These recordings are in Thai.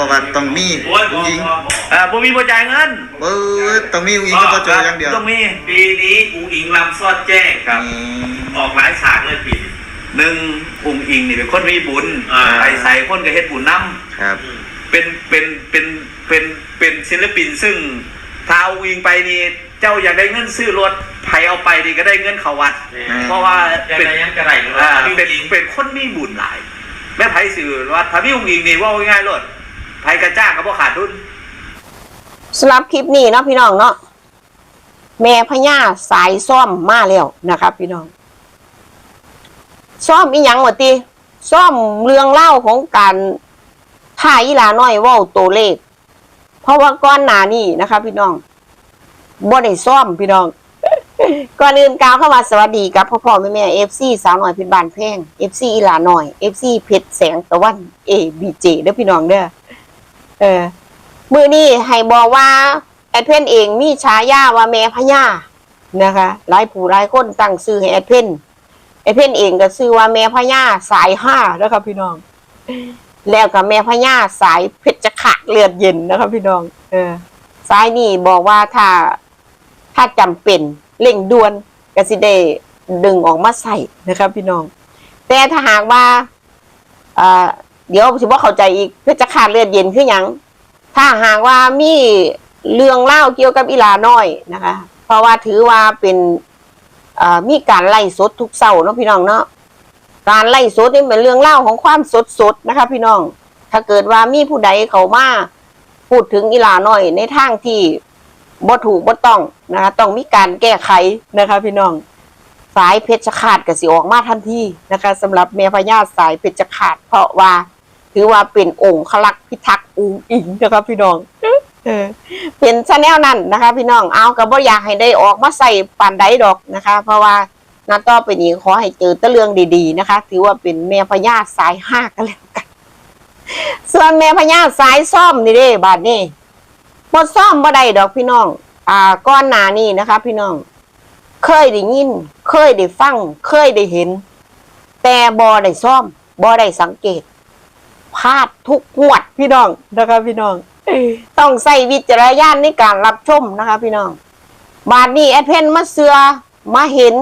ราะว่าต้องมีโอ้ยผู้หญิงเออผมมีบ่จ่ายเงินเออต้องมีผู้หญิงก็บ่โจอย่างเดียวต้องมีปีนี้อูอิงลำซอดแจ้งครับอืมออกหลายฉากเลยปีนี้หนึ่งอุ้งอิงนี่เป็นคนมีบุญอ่าไปใส่คนก็เฮ็ดบุญนํครับ เป็นเป็นเป็นเป็นเป็นศิลปินซึ่งถ้าเอาอุ้งอิงไปนี่เจ้าอยากได้เงินซื้อรถไผเอาไปนี่ก็ได้เงินเข้าวัด เพราะว่าจะเป็นได้ยังกระไรหรืออ่าว่าเป็นเป็นคนมีบุญหลาย แม่ไผสื่อว่าถ้ามีอุ้งอิงนี่ว่าง่ายๆรถ ไผกระจ้างก็บ่ขาดทุนสำหรับคลิปนี้เนาะพี่น้องเนาะแม่พญาสายซ่อมมาแล้วนะครับพี่น้องซ่อมอีหยังวะติซ่อมเรื่องเล่าของการถ่ายอีลาน้อยว้าตัวเลข เพราะว่าก้อนหนานี่นะครับพี่น้องบ่ได้ซ่อมพี่น้องก่อนอื่นกล่าวเข้ามาสวัสดีกับพ่อพ่อแม่แม่เอฟซีสาวหน่อยพชรบานแพงเอฟซีอีลาหน่อยเอฟซีเพชรแสงตะวันเอบีเจเด้อพี่น้องเด้อ เออมือนี้ให้บอกว่าแอดเพนเองมีฉายาว่าแม่พญานะคะหลายผู้หลายคนตั้งชื่อให้แอดเพนแอดเพนเองก็ชื่อว่าแม่พญาสายห้านะครับพี่น้อง แล้วก็แม่พญาสายเพชรขะเลือดเย็นนะครับพี่น้อง เออสายนี่บอกว่าถ้าถ้าจำเป็นเร่งด่วนก็สิได้ดึงออกมาใส่นะครับพี่น้อง แต่ถ้าหากว่าอ่า เดี๋ยวถือว่าเข้าใจอีกเพชรขาดเลือดเย็นคือหยัง ถ้าหากว่ามีเรื่องเล่าเกี่ยวกับอีลาน้อยนะคะ เพราะว่าถือว่าเป็นมีการไล่สดทุกเสาร์เนาะพี่น้องเนาะการไล่สดนี่เป็นเรื่องเล่าของความสดสดนะคะ พี่น้อง ถ้าเกิดว่ามีผู้ใดเขามาพูดถึงอีลาน้อยในทางที่บ่ถูกบ่ต้องนะคะต้องมีการแก้ไขนะคะ พี่น้อง สายเพชรขาดก็สิออกมาทันทีนะคะสำหรับแม่พญาสายเพชรขาดเพราะว่า ถือว่าเป็นองค์ขลักพิทักษ์อูอิงนะครับพี่น้องเป็นชาแนลนั่นนะคะ พี่น้องเอาก็บ่อยากให้ได้ออกมาใส่ปานใดดอกนะคะ เพราะว่านัดต่อไปนี้ขอให้เจอตะเรื่องดีๆนะคะ ถือว่าเป็นแม่พญาสายห้ากันแล้วกันส่วนแม่พญาสายซ่อมนี่เด้บาดนี้บ่ซ่อมบ่ได้ดอกพี่น้อง อ่าก้อนหนานี่นะคะ พี่น้อง เคยได้ยิน เคยได้ฟัง เคยได้เห็น แต่บ่ได้ซ่อมบ่ได้สังเกต พลาดทุกงวดพี่น้องนะคะพี่น้องต้องใส่วิจารณญาณในการรับชมนะคะ พี่น้อง บาดนี้แอดเพนมาเสือมาเห็น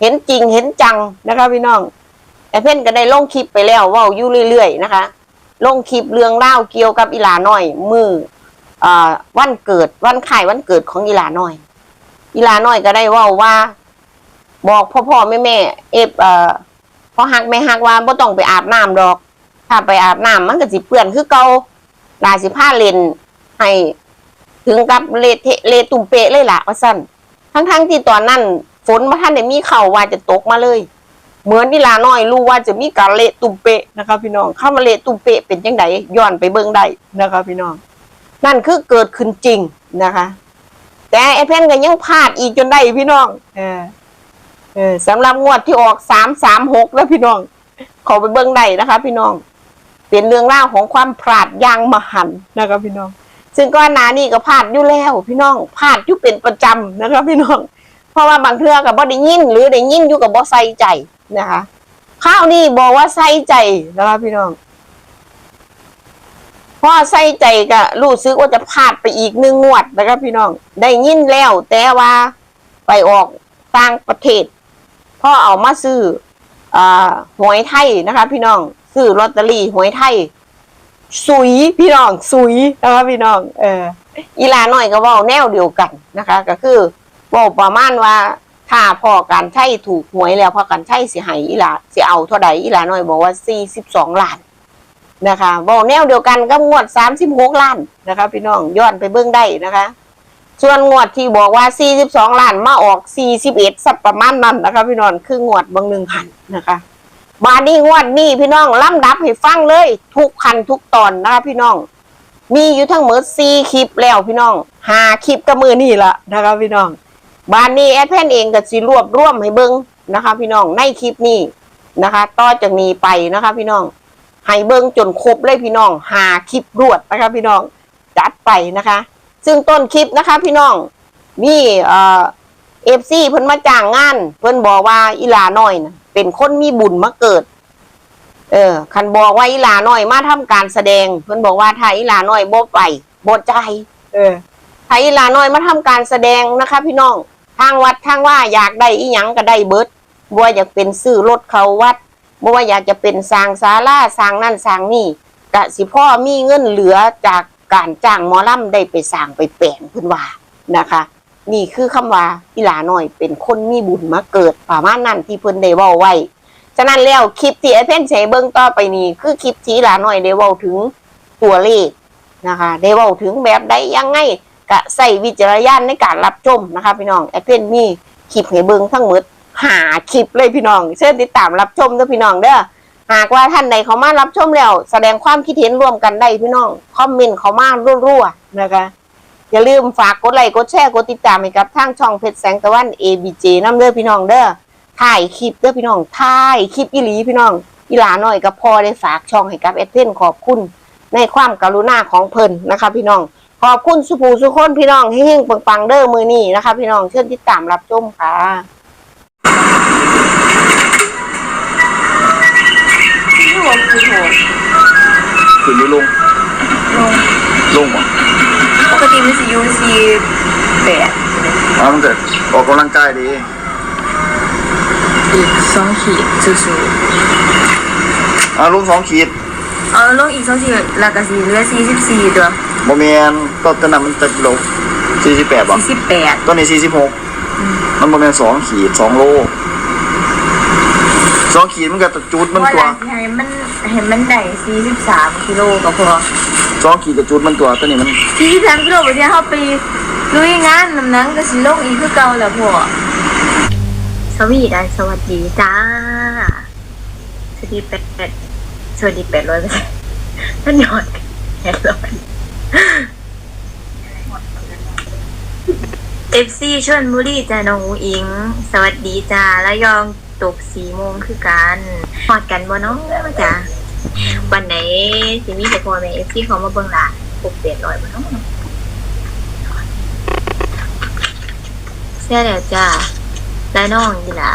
เห็นจริงเห็นจังนะคะ พี่น้องแอดเพนก็ได้ลงคลิปไปแล้วว่าอยู่เรื่อยๆนะคะ ลงคลิปเรื่องเล่าเกี่ยวกับอีหลาน้อย มืออวันเกิดวันไข่วันเกิดของอีหลาน้อย อีหลาน้อยก็ได้ว่าว่า บอกพ่อพ่อแม่แม่เอฟเอ่อพอหักไม่หักว่าบ่ต้องไปอาบน้ำดอก ถ้าไปอาบน้ำมันก็สิเปื้อนคือเกาลาสิผ้าเลนให้ถึงกับเละเทเลตุ่มเปะเลยล่ะว่าสั้นทั้งๆที่ตอนนั้นฝนมาท่านได้มีเข่าว่าจะตกมาเลย เหมือนนี่ลาน้อยรู้ว่าจะมีการเละตุ่มเปะนะครับพี่น้องเข้ามาเละตุ่มเปะเป็นยังไงย้อนไปเบิ่งได้นะครับพี่น้อง นั่นคือเกิดขึ้นจริงนะคะ แต่ไอ้เพนก็ยังพลาดอีกจนได้พี่น้อง เออเออสำหรับงวดที่ออกสามสามหกแล้วพี่น้อง ขอไปเบิ่งได้นะคะ พี่น้อง เป็นเรื่องราวของความพลาดอย่างมหันต์นะครับพี่น้อง ซึ่งก้อนหนานี่ก็พลาดอยู่แล้วพี่น้องพลาดอยู่เป็นประจำนะครับพี่น้อง เพราะว่าบางเทื่อกับบ่ได้ยิน หรือได้ยินอยู่กับบ่ใส่ใจนะคะข้าวนี่บอกว่าใส่ใจนะคะพี่น้องพอใส่ใจก็รู้สึกว่าจะพลาดไปอีกหนึ่งงวดนะครับพี่น้อง ได้ยินแล้ว แต่ว่าไปออกต่างประเทศพ่อเอามาซื้ออ่าหวยไทยนะคะพี่น้อง ซื้อลอตเตอรี่หวยไทยสุยพี่น้องสุยนะคะพี่น้อง เออ อีลาหน่อยก็ว่าแนวเดียวกันนะคะ ก็คือเว่าประมาณว่าถ้าพ่อการใช้ถูกหวยแล้วพ่อการใช้สิให้อีลาสิเอาเท่าใดอีลาหน่อยบอกว่าสี่สิบสองล้านนะคะเว่าแนวเดียวกันก็งวดสามสิบหกล้านนะคะ พี่น้องย้อนไปเบื้องได้นะคะ ส่วนงวดที่บอกว่า42ล้านมาออก41สักประมาณนั้นนะคะ พี่น้องคืองวดบางหนึ่งหันนะคะ บาดนี้งวดนี้พี่น้องลำดับให้ฟังเลย ทุกคันทุกตอนนะคะพี่น้อง มีอยู่ทั้งหมด4คลิปแล้วพี่น้องหาคลิปกับมือนี่ละนะคะพี่น้อง บานนี้แอดแพนเองก็สิรวบรวมให้เบิ้งนะคะ พี่น้องในคลิปนี้นะคะ ต่อจากนี้ไปนะคะ พี่น้องให้เบิ้งจนครบเลยพี่น้องหาคลิปรวดนะคะ พี่น้องจัดไปนะคะ ซึ่งต้นคลิปนะคะ พี่น้องมีเอ่อเอฟซีเพิ่นมาจ้างงาน เพิ่นบอกว่าอีลาน้อยนะ เป็นคนมีบุญมาเกิด เออคันบอกว่าอีหลาน้อยมาทำการแสดง เพิ่นบอกว่าถ้าอีหลาน้อยบ่ไปบ่ใจายเออถ้าอีหลาน้อยมาทำการแสดงนะคะ พี่น้อง ทางวัดทางว่าอยากได้อีหยังก็ได้เบิดบ่ว่าอยากเป็นซื้อรถเขาวัดบ่ว่าอยากจะเป็นสร้างศาลาสร้างนั่นสร้างนี่กะสิพ่อมีเงินเหลือจากการจ้างหมอลำได้ไปสร้างไปแปลงเพิ่นว่านะคะ นี่คือคำว่าอีหลาหน้อยเป็นคนมีบุญมาเกิดประมาณนั้นที่เพิ่นได้เว้าไว้ ฉะนั้นแล้วคลิปที่ไอเพ่นใช้เบิ่งต่อไปนี้คือคลิปที่หลาหน้อยได้เว้าถึงตัวเลขนะคะได้เว้าถึงแบบใดยังไงก็ใส่วิจารณญาณในการรับชมนะคะ พี่น้องไอเพ่นมีคลิปให้เบิ่งทั้งหมดหาคลิปเลยพี่น้อง เชิญติดตามรับชมด้อพี่น้องเด้อหากว่าท่านใดเขามารับชมแล้ว แสดงความคิดเห็นร่วมกันได้พี่น้องคอมเมนต์เขามารัวๆนะคะ อย่าลืมฝากกดไลค์กดแชร์กดติดตามให้กับทางช่องเพชรแสงตะวัน ABJ น้ำเด้อพี่น้องเด้อถ่ายคลิปเด้อพี่น้องถ่ายคลิปอีหลีพี่น้องอีหลาหน่อยก็พอได้ฝากช่องให้กับเอดเทนขอบคุณในความกรุณาของเพิ่นนะคะ พี่น้องขอบคุณสุภูสุคนพี่น้องเฮงๆปังๆเด้อมือนี้นะคะ พี่น้องเชิญติดตามรับชมค่ะ ออกกำลังกายดี อีกสองขีดสู้อ่าลงสองขีดๆเอาลงอีกสองขีดแล้วก็สีเหลือสี่สิบสี่ตัวโมเมนต้นตอนนั้นมันจะโลสี่สิบแปดบ่สี่สิบแปดต้นนี้สี่สิบหกมันโมเมนสองขีดสองโลสองขีดมันก็จะจุดมันว่าตัวหลังให้มันให้มันได้สี่สิบสามกิโลก็พอสองขีดจะจุดมันตัวตัวนี้มันสี่สิบสามกิโลไปเที่ยวเขาไป ลุยงานน้ำหนังก็สิลงอีกคือเก่าแหละพ่อสวีด้สวัสดีจ้า สวัสดีแปดสวัสดีแปดร้อยเปอร์เซ็นต์ท่านหยอดแปดร้อยเอฟซีชวนบุรีจ้าน้องอิง สวัสดีจ้าแล้วยองตกสี่โมงคือกันหอดกันบ่น้องจ้าวันไหนสิมีแต่พอแม่เอฟซีเขามาเบิ่งหลานปกเปลี่ยนร้อยบ่น้อง เสียแล้วจ้าแล้วน้องนี่ล่ะ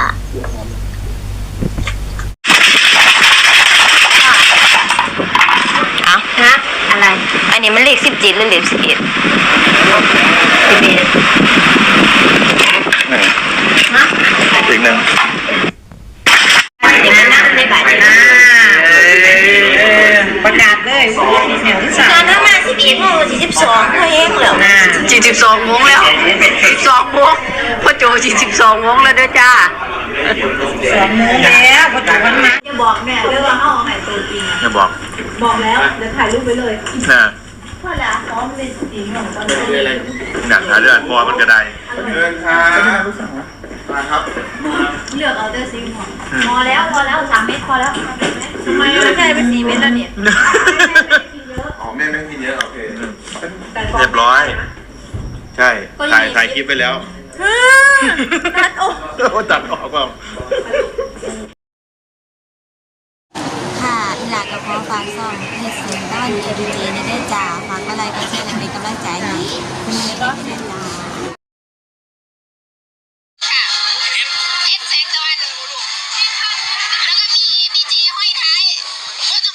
เอาฮะอะไร อันนี้มันเลขสิบเจ็ดหรือเลขสิบเอ็ดสิบเอ็ดฮะ อีกหนึ่ง เดี๋ยวมันนั่งในบัตรนะ ประกาศเลย ตอนนั้นมาสิบเอ็ดโมงสี่สิบสองก็เองแล้วนะ สี่สิบสองโมงแล้วสิบสองโมงพ่อโจ สี่สิบสองโมงแล้วเด้อจ้าแล้วประกาศวันมาจะบอกแม่ด้วยว่าเอาให้ตัวจริงอย่าบอกบอกแล้วเดี๋ยวถ่ายรูปไปเลยนะพ่อละพร้อมเล่นจริงของตอนนี้หนักหาเรื่องพอมันก็ได้เดินทางมาครับเลือกเอาเตอร์ซิงของพอแล้วพอแล้วสามเมตรพอแล้วทำไมไม่ใช่เป็นสี่เมตรแล้วเนี่ยอ๋อแม่ไม่กินเยอะโอเคเรียบร้อย ใช่ถ่ายถ่ายคลิปไปแล้ว นัดโอ้โอ้ตัดออกเปล่าค่ะอีหลากับพ่อฝากซ่อมเฮ็ดเสียงบ้านเอดีเจในได้จ้าฝากอะไรก็เช่นเป็นกำลังใจให้คุณแม่เอดีเจจ้าเอฟแสงตะวันแล้วก็มีดีเจห้อยท้ายก็ต้